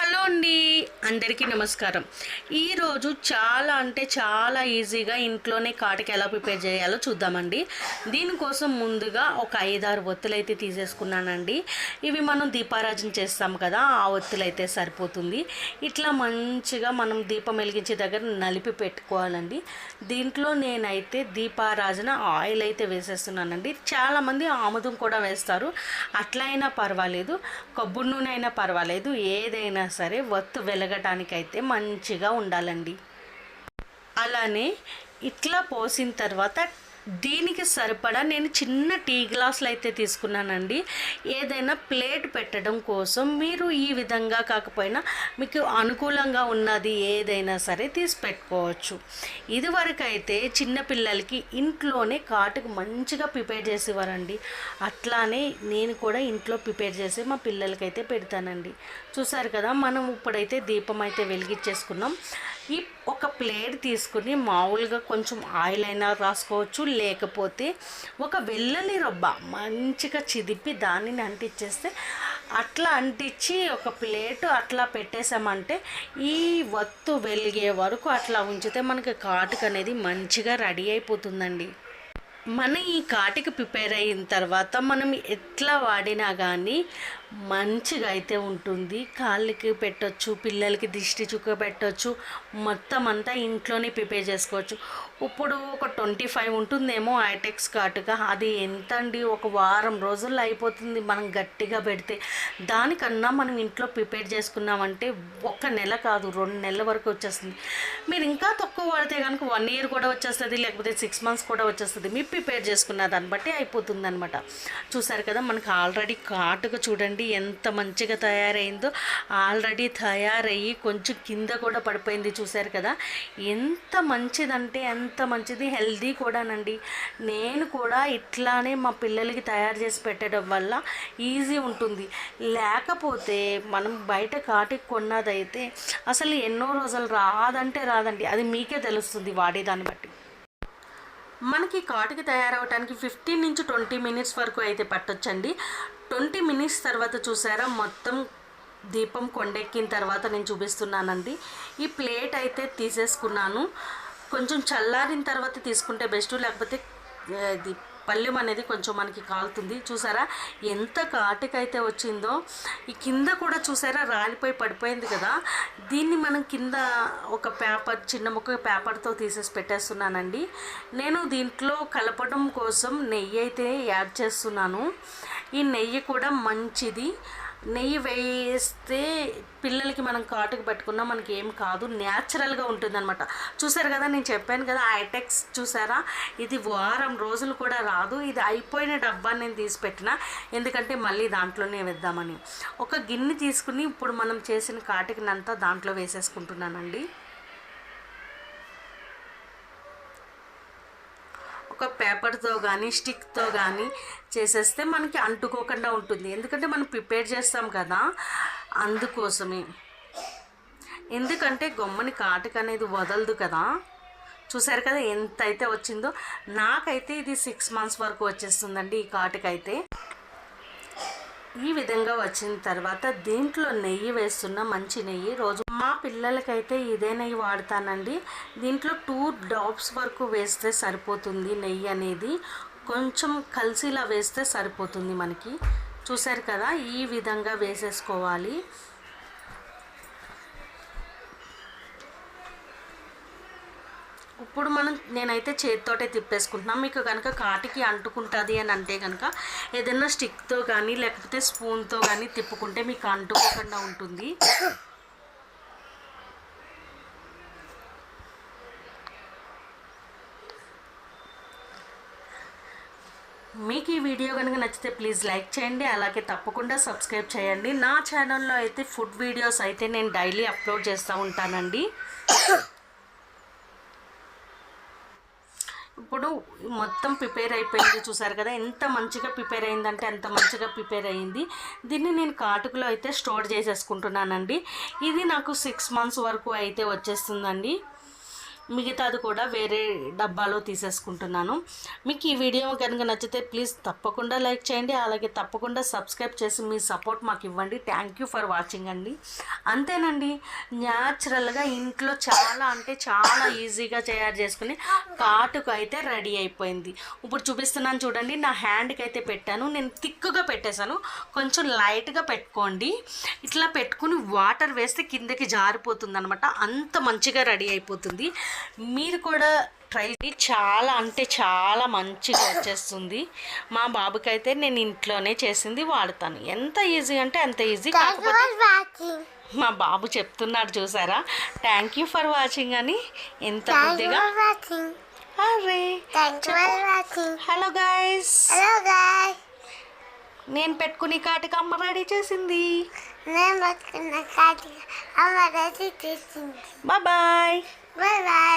Hello అండి అందరికీ నమస్కారం. ఈరోజు చాలా అంటే చాలా ఈజీగా ఇంట్లోనే కాటికి ఎలా ప్రిపేర్ చేయాలో చూద్దామండి. దీనికోసం ముందుగా ఒక ఐదారు ఒత్తులు అయితే తీసేసుకున్నానండి. ఇవి మనం దీపారాజన చేస్తాం కదా ఆ ఒత్తులు అయితే సరిపోతుంది. ఇట్లా మంచిగా మనం దీపం వెలిగించే దగ్గర నలిపి పెట్టుకోవాలండి. దీంట్లో నేనైతే దీపారాజన ఆయిల్ అయితే వేసేస్తున్నానండి. చాలామంది ఆముదం కూడా వేస్తారు. అట్లా అయినా పర్వాలేదు. కొబ్బరి నూనె అయినా పర్వాలేదు. ఏదైనా సరే వత్తు వెలగటానికైతే మంచిగా ఉండాలండి. అలానే ఇట్లా పోసిన తర్వాత దీనికి సరిపడా నేను చిన్న టీ గ్లాసులు అయితే తీసుకున్నానండి. ఏదైనా ప్లేట్ పెట్టడం కోసం మీరు ఈ విధంగా కాకపోయినా మీకు అనుకూలంగా ఉన్నది ఏదైనా సరే తీసి పెట్టుకోవచ్చు. ఇదివరకు అయితే చిన్నపిల్లలకి ఇంట్లోనే కాటుకు మంచిగా ప్రిపేర్ చేసేవారండి. అట్లానే నేను కూడా ఇంట్లో ప్రిపేర్ చేసి మా పిల్లలకైతే పెడతానండి. చూసారు కదా మనం ఇప్పుడైతే దీపం అయితే వెలిగించేసుకున్నాం. ఈ ఒక ప్లేట్ తీసుకుని మామూలుగా కొంచెం ఆయిల్ అయినా రాసుకోవచ్చు లేకపోతే ఒక వెల్లుల్లి రొబ్బ మంచిగా చిదిపి దానిని అంటించేస్తే అట్లా అంటించి ఒక ప్లేట్ అట్లా పెట్టేసామంటే ఈ వత్తు వెలిగే వరకు అట్లా ఉంచితే మనకి కాటుక అనేది మంచిగా రెడీ అయిపోతుందండి. మన ఈ కాటికి ప్రిపేర్ అయిన తర్వాత మనం ఎట్లా వాడినా కానీ మంచిగా అయితే ఉంటుంది. కాళ్ళకి పెట్టొచ్చు పిల్లలకి దిష్టి చుక్క పెట్టొచ్చు మొత్తం అంతా ఇంట్లోనే ప్రిపేర్ చేసుకోవచ్చు. ఇప్పుడు ఒక ట్వంటీ ఫైవ్ ఉంటుందేమో ఐటెక్స్ కాటుగా అది ఎంత అండి ఒక వారం రోజుల్లో అయిపోతుంది మనం గట్టిగా పెడితే. దానికన్నా మనం ఇంట్లో ప్రిపేర్ చేసుకున్నామంటే ఒక నెల కాదు రెండు నెలల వరకు వచ్చేస్తుంది. మీరు ఇంకా తక్కువ వాడితే కనుక వన్ ఇయర్ కూడా వచ్చేస్తుంది లేకపోతే సిక్స్ మంత్స్ కూడా వచ్చేస్తుంది. మీ ప్రిపేర్ చేసుకున్న దాన్ని బట్టి అయిపోతుంది అనమాట చూసారు కదా మనకు ఆల్రెడీ కాటుగా చూడండి ఎంత మంచిగా తయారైందో. ఆల్రెడీ తయారయ్యి కొంచెం కింద కూడా పడిపోయింది చూసారు కదా. ఎంత మంచిదంటే ఎంత మంచిది హెల్దీ కూడానండి. నేను కూడా ఇట్లానే మా పిల్లలకి తయారు చేసి పెట్టడం వల్ల ఈజీ ఉంటుంది. లేకపోతే మనం బయట కాటికి కొన్నదైతే అసలు ఎన్నో రోజులు రాదంటే రాదండి. అది మీకే తెలుస్తుంది వాడేదాన్ని బట్టి. మనకి కాటుకి తయారవడానికి ఫిఫ్టీన్ నుంచి ట్వంటీ మినిట్స్ వరకు అయితే పట్టొచ్చండి. ట్వంటీ మినిట్స్ తర్వాత చూసారా మొత్తం దీపం కొండెక్కిన తర్వాత నేను చూపిస్తున్నానండి. ఈ ప్లేట్ అయితే తీసేసుకున్నాను. కొంచెం చల్లారిన తర్వాత తీసుకుంటే బెస్ట్ లేకపోతే ఇది పళ్ళెం అనేది కొంచెం మనకి కాలుతుంది. చూసారా? ఎంత కాటుకైతే వచ్చిందో ఈ కింద కూడా చూసారా? రాలిపోయి పడిపోయింది కదా? దీన్ని మనం కింద ఒక పేపర్ చిన్న ముక్క పేపర్తో తీసేసి పెట్టేస్తున్నానండి. నేను దీంట్లో కలపడం కోసం నెయ్యి అయితే యాడ్ చేస్తున్నాను. ఈ నెయ్యి కూడా మంచిది. నెయ్యి వేస్తే పిల్లలకి మనం కాటుకు పెట్టుకున్నా మనకి ఏం కాదు న్యాచురల్గా ఉంటుందన్నమాట. చూసారు కదా నేను చెప్పాను కదా ఐటెక్స్ చూసారా? ఇది వారం రోజులు కూడా రాదు. ఇది అయిపోయిన డబ్బా నేను తీసి పెట్టిన. ఎందుకంటే మళ్ళీ దాంట్లోనే వేద్దామని. ఒక గిన్నె తీసుకుని ఇప్పుడు మనం చేసిన కాటికినంతా దాంట్లో వేసేసుకుంటున్నానండి. ఒక పేపర్తో కానీ స్టిక్తో కానీ చేసేస్తే మనకి అంటుకోకుండా ఉంటుంది. ఎందుకంటే మనం ప్రిపేర్ చేస్తాం కదా అందుకోసమే. ఎందుకంటే గొమ్మని కాటుక అనేది వదలదు కదా. చూసారు కదా ఎంత అయితే వచ్చిందో. నాకైతే ఇది సిక్స్ మంత్స్ వరకు వచ్చేస్తుందండి ఈ కాటుకైతే. ఈ విధంగా వచ్చిన తర్వాత దీంట్లో నెయ్యి వేస్తున్న మంచి నెయ్యి రోజు మా పిల్లలకైతే ఇదే నెయ్యి వాడతానండి. దీంట్లో టూ డ్రాప్స్ వరకు వేస్తే సరిపోతుంది నెయ్యి అనేది. కొంచెం కలిసిలా వేస్తే సరిపోతుంది మనకి. చూసారు కదా? ఈ విధంగా వేసేసుకోవాలి. ఇప్పుడు మనం నేనైతే చేతితోటే తిప్పేసుకుంటున్నాను మీకు కనుక కాటికి అంటుకుంటుంది అని అంటే కనుక ఏదైనా స్టిక్తో కానీ లేకపోతే స్పూన్తో కానీ తిప్పుకుంటే మీకు అంటుకోకుండా ఉంటుంది. మీకు ఈ వీడియో కనుక నచ్చితే ప్లీజ్ లైక్ చేయండి. అలాగే తప్పకుండా సబ్స్క్రైబ్ చేయండి. నా ఛానల్లో అయితే ఫుడ్ వీడియోస్ అయితే నేను డైలీ అప్లోడ్ చేస్తూ ఉంటానండి. ఇప్పుడు మొత్తం ప్రిపేర్ అయిపోయింది. చూసారు కదా ఎంత మంచిగా ప్రిపేర్ అయిందంటే అంత మంచిగా ప్రిపేర్ అయ్యింది దీన్ని నేను కాటుకులో అయితే స్టోర్ చేసేసుకుంటున్నానండి. ఇది నాకు సిక్స్ మంత్స్ వరకు అయితే వచ్చేస్తుందండి. మిగతాది కూడా వేరే డబ్బాలో తీసేసుకుంటున్నాను. మీకు ఈ వీడియో కనుక నచ్చితే ప్లీజ్ తప్పకుండా లైక్ చేయండి. అలాగే తప్పకుండా సబ్స్క్రైబ్ చేసి మీ సపోర్ట్ మాకు ఇవ్వండి. థ్యాంక్ యూ ఫర్ వాచింగ్ అండి. అంతేనండి న్యాచురల్గా ఇంట్లో చాలా అంటే చాలా ఈజీగా తయారు చేసుకుని కాటుకు అయితే రెడీ అయిపోయింది. ఇప్పుడు చూపిస్తున్నాను చూడండి నా హ్యాండ్కి అయితే పెట్టాను. నేను థిక్గా పెట్టేశాను. కొంచెం లైట్గా పెట్టుకోండి. ఇట్లా పెట్టుకుని వాటర్ వేస్తే కిందకి జారిపోతుంది అనమాట అంత మంచిగా రెడీ అయిపోతుంది. మీరు కూడా ట్రై. చాలా అంటే చాలా మంచిగా వచ్చేస్తుంది. మా బాబుకి అయితే నేను ఇంట్లోనే చేసింది వాడతాను. ఎంత ఈజీ అంటే అంత ఈజీ కాకపోతే. మా బాబు చెప్తున్నాడు చూసారా? థ్యాంక్ యూ ఫర్ వాచింగ్ అని. ఎంత బుద్ధిగా. Hello guys. నేను పెట్టుకుని కాటికి అమ్మ రెడీ చేసింది. నేను పట్టుకున్న కాటి అమ్మ రెడీ చేసింది. Bye bye bye bye